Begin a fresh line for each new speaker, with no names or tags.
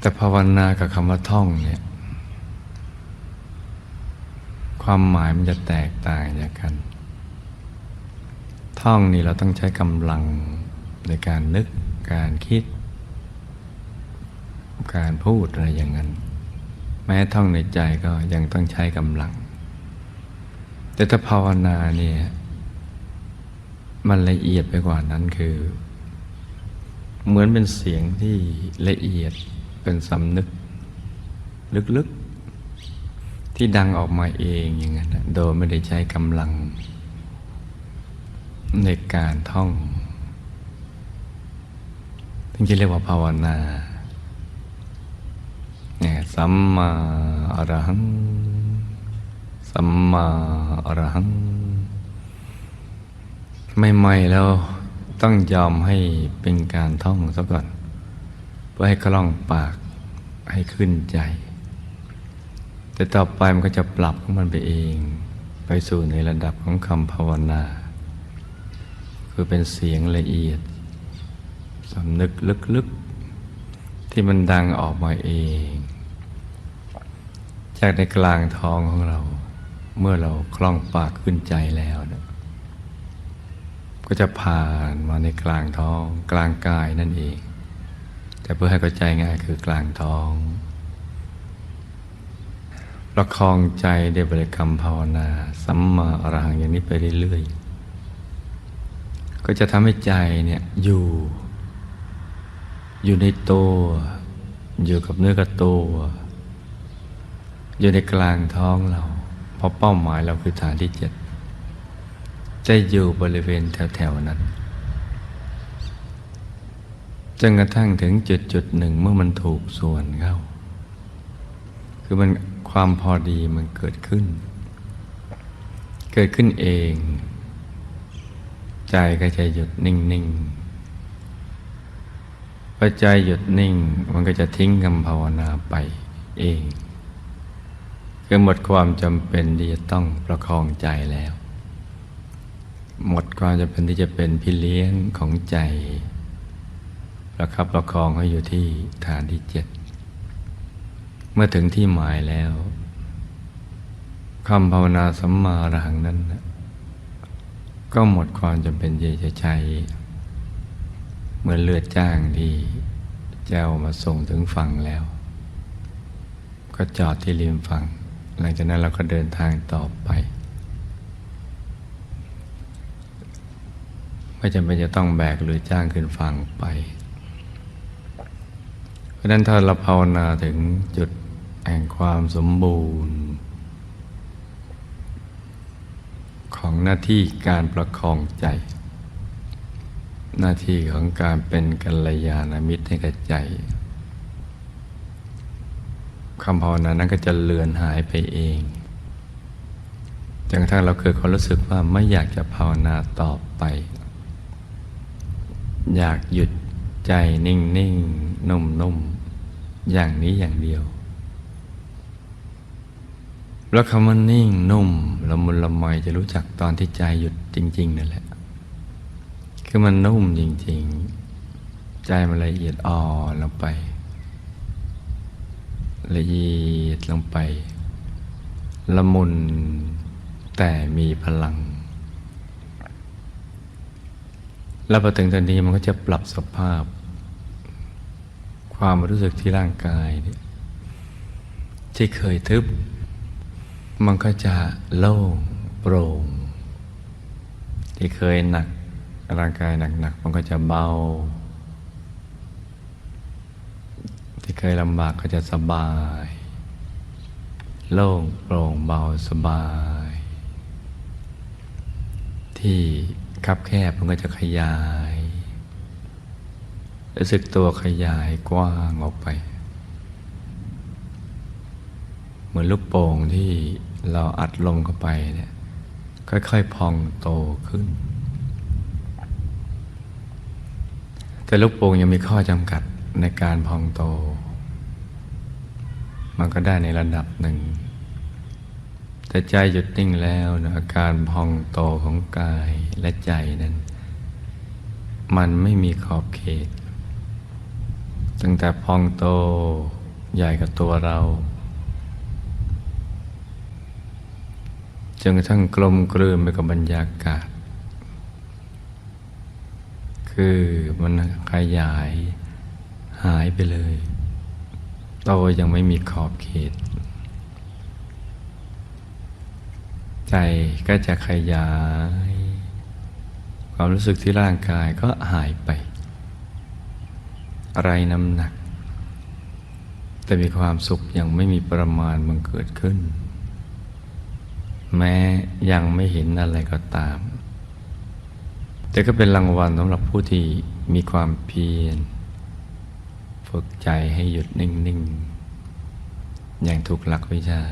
แต่ภาวนากับคำว่าท่องเนี่ยความหมายมันจะแตกต่างจากกัน ท่องนี่เราต้องใช้กำลังในการนึกการคิด การพูดอะไรอย่างนั้น แม้ท่องในใจก็ยังต้องใช้กำลัง แต่ถ้าภาวนาเนี่ยมันละเอียดไปกว่านั้นคือ เหมือนเป็นเสียงที่ละเอียด เป็นสำนึก ลึกๆ ที่ดังออกมาเองอย่างนั้นโดยไม่ได้ใช้กำลัง ในการท่องถึงจะเรียกว่าภาวนาเนี่ยสัมมาอรหัง สัมมาอรหังใหม่ๆแล้วต้องยอมให้เป็นการท่องซะก่อน พื่อให้คล่องปากให้ขึ้นใจ แต่ต่อไปมันก็จะปรับของมันไปเอง ไปสู่ในระดับของคำภาวนา คือเป็นเสียงละเอียดสำนึกลึกๆ ที่มันดังออกมาเอง จากในกลางท้องของเรา เมื่อเราคล่องปากขึ้นใจแล้วนะก็จะผ่านมาในกลางท้องกลางกายนั่นเอง แต่เพื่อให้เข้าใจง่ายคือกลางท้อง ประคองใจด้วยบริกรรมภาวนา สัมมาอรหังอย่างนี้ไปเรื่อยๆ ก็จะทำให้ใจเนี่ยอยู่ อยู่ในตัว อยู่กับเนื้อกับตัว อยู่ในกลางท้องเรา เพราะเป้าหมายเราคือฐานที่เจ็ดจะอยู่บริเวณแถวๆนั้น จนกระทั่งถึงจุดจุดหนึ่งเมื่อมันถูกส่วนเข้า คือมันความพอดีมันเกิดขึ้น เกิดขึ้นเอง ใจก็จะหยุดนิ่งๆพอใจหยุดนิ่ง มันก็จะทิ้งคำภาวนาไปเองคือหมดความจำเป็นที่จะต้องประคองใจแล้ว หมดความจำเป็นที่จะเป็นพี่เลี้ยงของใจ ประคับประคองให้อยู่ที่ฐานที่เจ็ด เมื่อถึงที่หมายแล้วคำภาวนาสัมมาอรหังนั้น ก็หมดความจำเป็นที่จะใช้เหมือนเลือดจ้างที่เจ้ามาส่งถึงฝั่งแล้ว ก็จอดที่ริมฝั่ง หลังจากนั้นเราก็เดินทางต่อไป ไม่จำเป็นจะต้องแบกหรือจ้างขึ้นฝั่งไป ราะนั้นถ้าเราภาวนาถึงจุดแห่งความสมบูรณ์ ของหน้าที่การประคองใจ หน้าที่ของการเป็นกัลยาณมิตรให้กับใจคำภาวนานั้นก็จะเลือนหายไปเองจนกระทั่งเราเกิดความรู้สึกว่าไม่อยากจะภาวนาต่อไป อยากหยุด ใจนิ่งนิ่งนุ่มนุ่มอย่างนี้อย่างเดียว แล้วคำว่านิ่งนุ่มละมุนละไมจะรู้จักตอนที่ใจหยุดจริงๆนั่นแหละ คือมันนุ่มจริง ๆ ใจมันละเอียดอ่อนลงไป ละเอียดลงไป ละมุนแต่มีพลัง แล้วพอถึงตอนนี้มันก็จะปรับสภาพ ความรู้สึกที่ร่างกายนี่ยที่เคยทึบ มันก็จะโล่งโปร่ง ที่เคยหนักร่างกายหนักๆมันก็จะเบา ที่เคยลำบากก็จะสบาย โล่งโปร่งเบาสบาย ที่ คับแคบมันก็จะขยายรู้สึกตัวขยายกว้างออกไป เหมือนลูกโป่งที่เราอัดลมเข้าไปเนี่ยค่อยๆพองโตขึ้น แต่ลูกโป่งยังมีข้อจำกัดในการพองโต มันก็ได้ในระดับหนึ่ง แต่ใจหยุดนิ่งแล้วนะอาการพองโตของกายและใจนั้น มันไม่มีขอบเขต ตั้งแต่พองโตใหญ่กับตัวเราจนกระทั่งกลมกลืนไปกับบรรยากาศ คือมันขยายหายไปเลยโตยังไม่มีขอบเขต ใจก็จะขยาย ความรู้สึกที่ร่างกายก็หายไป อะไรน้ำหนัก แต่มีความสุขยังไม่มีประมาณบังเกิดขึ้น แม้ยังไม่เห็นอะไรก็ตาม แต่ก็เป็นรางวัลสำหรับผู้ที่มีความเพียรฝึกใจให้หยุดนิ่ง ๆ อย่างถูกหลักวิชา